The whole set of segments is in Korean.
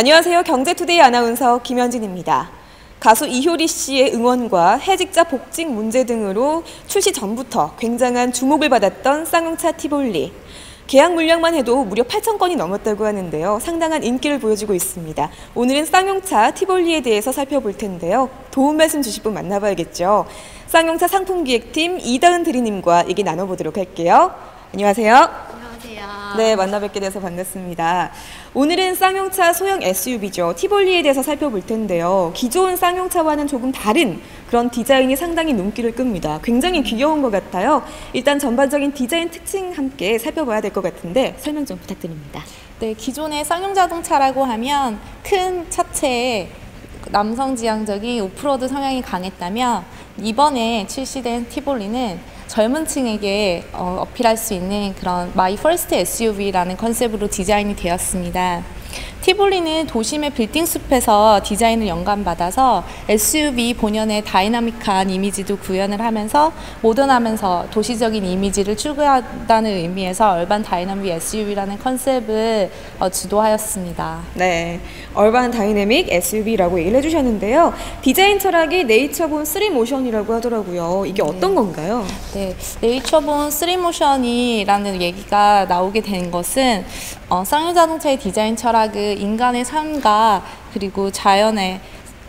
안녕하세요. 경제투데이 아나운서 김현진입니다. 가수 이효리 씨의 응원과 해직자 복직 문제 등으로 출시 전부터 굉장한 주목을 받았던 쌍용차 티볼리. 계약 물량만 해도 무려 8천 건이 넘었다고 하는데요. 상당한 인기를 보여주고 있습니다. 오늘은 쌍용차 티볼리에 대해서 살펴볼 텐데요. 도움 말씀 주실 분 만나봐야겠죠. 쌍용차 상품기획팀 이다은 대리님과 얘기 나눠보도록 할게요. 안녕하세요. 안녕하세요. 네, 만나 뵙게 돼서 반갑습니다. 오늘은 쌍용차 소형 SUV죠. 티볼리에 대해서 살펴볼 텐데요. 기존 쌍용차와는 조금 다른 그런 디자인이 상당히 눈길을 끕니다. 굉장히 귀여운 것 같아요. 일단 전반적인 디자인 특징 함께 살펴봐야 될 것 같은데 설명 좀 부탁드립니다. 네, 기존의 쌍용 자동차라고 하면 큰 차체에 남성 지향적인 오프로드 성향이 강했다면 이번에 출시된 티볼리는 젊은 층에게 어, 어필할 수 있는 그런 마이 퍼스트 SUV라는 컨셉으로 디자인이 되었습니다. 티볼리는 도심의 빌딩 숲에서 디자인을 영감받아서 SUV 본연의 다이나믹한 이미지도 구현을 하면서 모던하면서 도시적인 이미지를 추구한다는 의미에서 얼반 다이나믹 SUV라는 컨셉을 어, 주도하였습니다. 네, 얼반 다이내믹 SUV라고 얘기를 해주셨는데요. 디자인 철학이 네이처본 3모션이라고 하더라고요. 이게 어떤 건가요? 네, 네이처본 3모션이라는 얘기가 나오게 된 것은 어, 쌍용 자동차의 디자인 철학은 인간의 삶과 그리고 자연의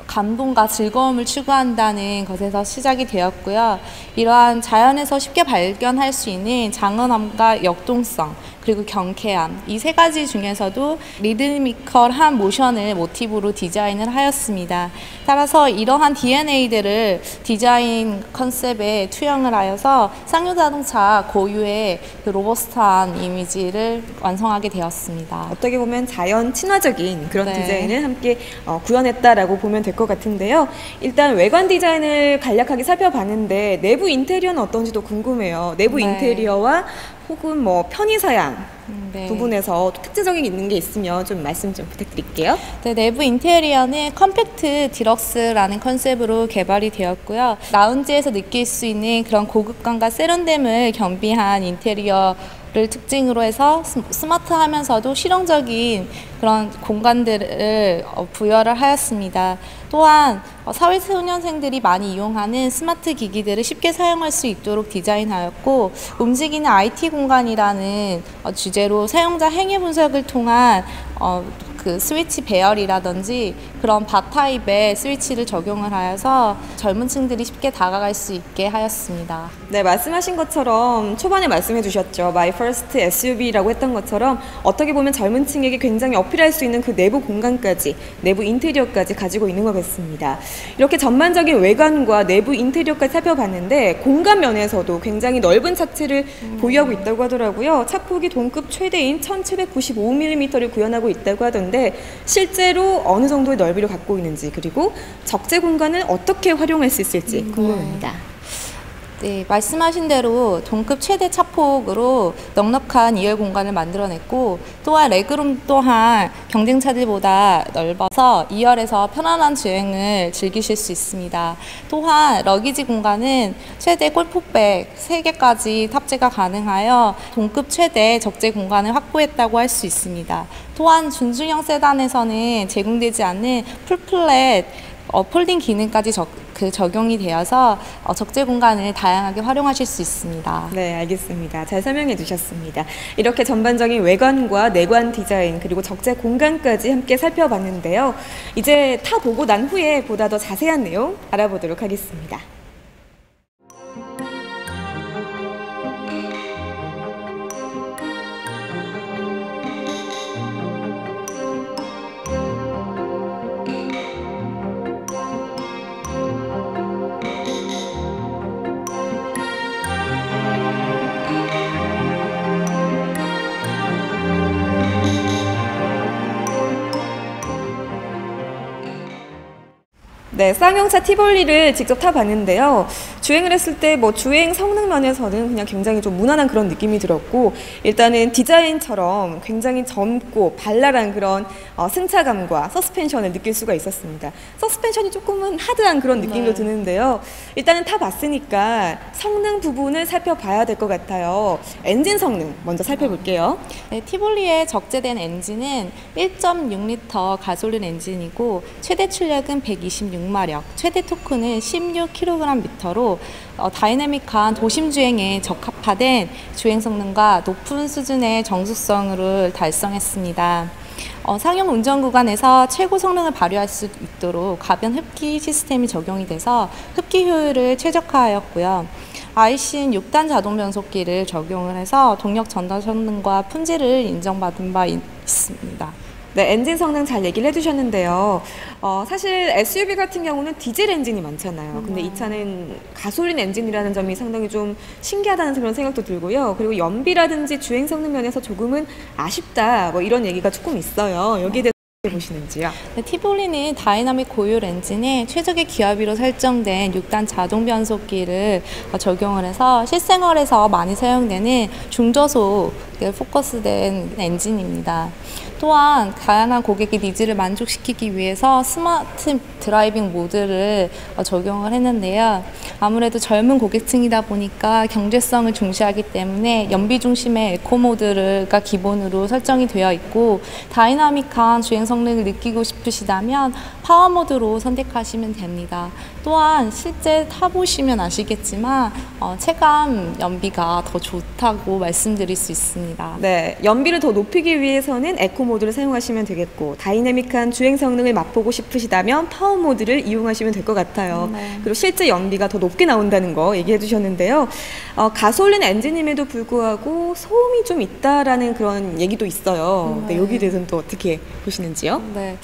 감동과 즐거움을 추구한다는 것에서 시작이 되었고요. 이러한 자연에서 쉽게 발견할 수 있는 장엄함과 역동성, 그리고 경쾌함 이 세 가지 중에서도 리드미컬한 모션을 모티브로 디자인을 하였습니다. 따라서 이러한 DNA들을 디자인 컨셉에 투영을 하여서 쌍용 자동차 고유의 그 로버스트한 이미지를 완성하게 되었습니다. 어떻게 보면 자연 친화적인 그런 네. 디자인을 함께 어, 구현했다라고 보면 될것 같은데요. 일단 외관 디자인을 간략하게 살펴봤는데 내부 인테리어는 어떤지도 궁금해요. 내부 네. 인테리어와 혹은 뭐 편의 사양 음, 네. 부분에서 특징적인 게 있는 게 있으면 좀 말씀 좀 부탁드릴게요. 네, 내부 인테리어는 컴팩트 디럭스라는 컨셉으로 개발이 되었고요. 라운지에서 느낄 수 있는 그런 고급감과 세련됨을 겸비한 인테리어 를 특징으로 해서 스- 스마트하면서도 실용적인 그런 공간들을 어, 부여를 하였습니다. 또한 어, 사회소년생들이 많이 이용하는 스마트 기기들을 쉽게 사용할 수 있도록 디자인하였고 움직이는 IT 공간이라는 어, 주제로 사용자 행위 분석을 통한 어, 그 스위치 배열이라든지 그런 바 타입의 스위치를 적용을 하여서 젊은 층들이 쉽게 다가갈 수 있게 하였습니다. 네, 말씀하신 것처럼 초반에 말씀해 주셨죠. My First SUV라고 했던 것처럼 어떻게 보면 젊은 층에게 굉장히 어필할 수 있는 그 내부 공간까지, 내부 인테리어까지 가지고 있는 것 같습니다. 이렇게 전반적인 외관과 내부 인테리어까지 살펴봤는데 공간 면에서도 굉장히 넓은 차체를 보유하고 있다고 하더라고요. 차폭이 동급 최대인 1795mm를 구현하고 있다고 하던데 실제로 어느 정도의 넓이를 갖고 있는지 그리고 적재 공간을 어떻게 활용할 수 있을지 궁금합니다. 네, 말씀하신 대로 동급 최대 차폭으로 넉넉한 2열 공간을 만들어냈고 또한 레그룸 또한 경쟁차들보다 넓어서 2열에서 편안한 주행을 즐기실 수 있습니다. 또한 러기지 공간은 최대 골프백 3개까지 탑재가 가능하여 동급 최대 적재 공간을 확보했다고 할 수 있습니다. 또한 준중형 세단에서는 제공되지 않는 풀플랫 어, 폴딩 기능까지 적, 그 적용이 되어서 어, 적재 공간을 다양하게 활용하실 수 있습니다. 네, 알겠습니다. 잘 설명해 주셨습니다. 이렇게 전반적인 외관과 내관 디자인 그리고 적재 공간까지 함께 살펴봤는데요. 이제 타 보고 난 후에 보다 더 자세한 내용 알아보도록 하겠습니다. 네, 쌍용차 티볼리를 직접 타봤는데요. 주행을 했을 때 뭐 주행 성능 면에서는 그냥 굉장히 좀 무난한 그런 느낌이 들었고 일단은 디자인처럼 굉장히 젊고 발랄한 그런 어, 승차감과 서스펜션을 느낄 수가 있었습니다. 서스펜션이 조금은 하드한 그런 느낌도 네. 드는데요. 일단은 타봤으니까 성능 부분을 살펴봐야 될 것 같아요. 엔진 성능 먼저 살펴볼게요. 네, 티볼리에 적재된 엔진은 1.6L 가솔린 엔진이고 최대 출력은 126마력, 최대 토크는 16kgm로 어, 다이내믹한 도심 주행에 적합화된 주행 성능과 높은 수준의 정숙성을 달성했습니다. 어, 상용 운전 구간에서 최고 성능을 발휘할 수 있도록 가변 흡기 시스템이 적용이 돼서 흡기 효율을 최적화하였고요. IC는 6단 자동 변속기를 적용을 해서 동력 전달 성능과 품질을 인정받은 바 있- 있습니다. 네, 엔진 성능 잘 얘기를 해주셨는데요. 어, 사실 SUV 같은 경우는 디젤 엔진이 많잖아요. 근데 이 차는 가솔린 엔진이라는 점이 상당히 좀 신기하다는 그런 생각도 들고요. 그리고 연비라든지 주행 성능 면에서 조금은 아쉽다, 뭐 이런 얘기가 조금 있어요. 여기에 대해서 보시는지요? 네, 티볼리는 다이나믹 고율 엔진에 최적의 기압비로 설정된 6단 자동 변속기를 어, 적용을 해서 실생활에서 많이 사용되는 중저속에 포커스된 엔진입니다. 또한 다양한 고객의 니즈를 만족시키기 위해서 스마트 드라이빙 모드를 어, 적용을 했는데요. 아무래도 젊은 고객층이다 보니까 경제성을 중시하기 때문에 연비 중심의 에코 모드가 기본으로 설정이 되어 있고 다이나믹한 주행 성능을 느끼고 싶으시다면 파워 모드로 선택하시면 됩니다. 또한 실제 타보시면 아시겠지만 어, 체감 연비가 더 좋다고 말씀드릴 수 있습니다. 네, 연비를 더 높이기 위해서는 에코 모드를 사용하시면 되겠고 다이내믹한 주행 성능을 맛보고 싶으시다면 파워 모드를 이용하시면 될 것 같아요. 네. 그리고 실제 연비가 더 높게 나온다는 거 얘기해 주셨는데요. 어, 가솔린 엔진임에도 불구하고 소음이 좀 있다라는 그런 얘기도 있어요. 네, 네. 여기에 대해서는 또 어떻게 보시는지요? 네.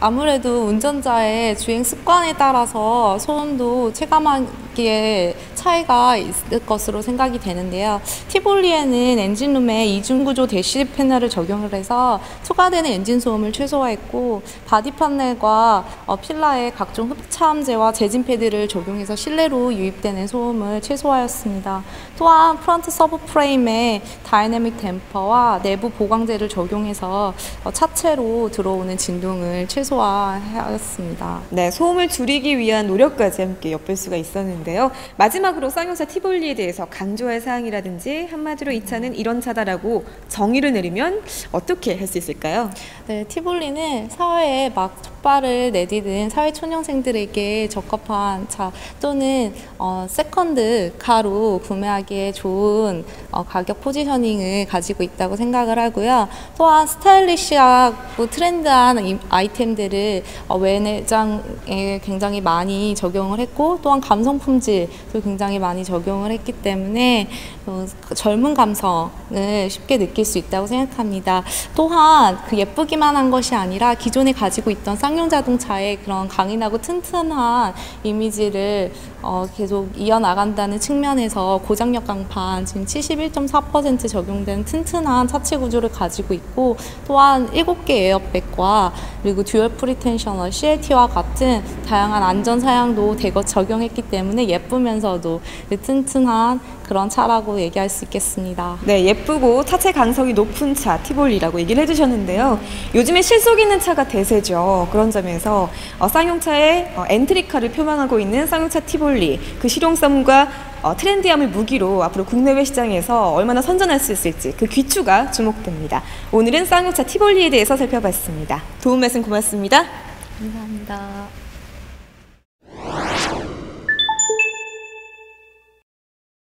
아무래도 운전자의 주행 습관에 따라서 소음도 체감하기에 차이가 있을 것으로 생각이 되는데요. 티볼리에는 엔진룸에 이중구조 대시 패널을 적용을 해서 초과되는 엔진 소음을 최소화했고 바디 판넬과 어, 필라에 각종 흡차음제와 재진 패드를 적용해서 실내로 유입되는 소음을 최소화했습니다. 또한 프런트 서브 프레임에 다이내믹 댐퍼와 내부 보강제를 적용해서 어, 차체로 들어오는 진동을 최소화하였습니다. 네, 소음을 줄이기 위한 노력까지 함께 엿볼 수가 있었는데요. 마지막 으로 쌍용차 티볼리에 대해서 강조할 사항이라든지 한마디로 이 차는 이런 차다라고 정의를 내리면 어떻게 할 수 있을까요? 네, 티볼리는 사회에 막 촉발을 내디딘 사회 초년생들에게 적합한 차 또는 어, 세컨드 카로 구매하기에 좋은 어, 가격 포지셔닝을 가지고 있다고 생각을 하고요. 또한 스타일리시하고 트렌드한 이- 아이템들을 어, 외내장에 굉장히 많이 적용을 했고 또한 감성 품질도 굉장히 많이 적용을 했기 때문에 어, 그 젊은 감성을 쉽게 느낄 수 있다고 생각합니다. 또한 그 예쁘기만 한 것이 아니라 기존에 가지고 있던 쌍용 자동차의 그런 강인하고 튼튼한 이미지를 어, 계속 이어나간다는 측면에서 고장력 강판 지금 71.4% 적용된 튼튼한 차체 구조를 가지고 있고 또한 7개 에어백과 그리고 듀얼 프리텐셔너 CLT와 같은 다양한 안전 사양도 대거 적용했기 때문에 예쁘면서 도 튼튼한 그런 차라고 얘기할 수 있겠습니다. 네, 예쁘고 차체 강성이 높은 차 티볼리라고 얘기를 해주셨는데요. 요즘에 실속 있는 차가 대세죠. 그런 점에서 어, 쌍용차의 어, 엔트리카를 표방하고 있는 쌍용차 티볼리 그 실용성과 어, 트렌디함을 무기로 앞으로 국내외 시장에서 얼마나 선전할 수 있을지 그 귀추가 주목됩니다. 오늘은 쌍용차 티볼리에 대해서 살펴봤습니다. 도움 말씀 고맙습니다. 감사합니다.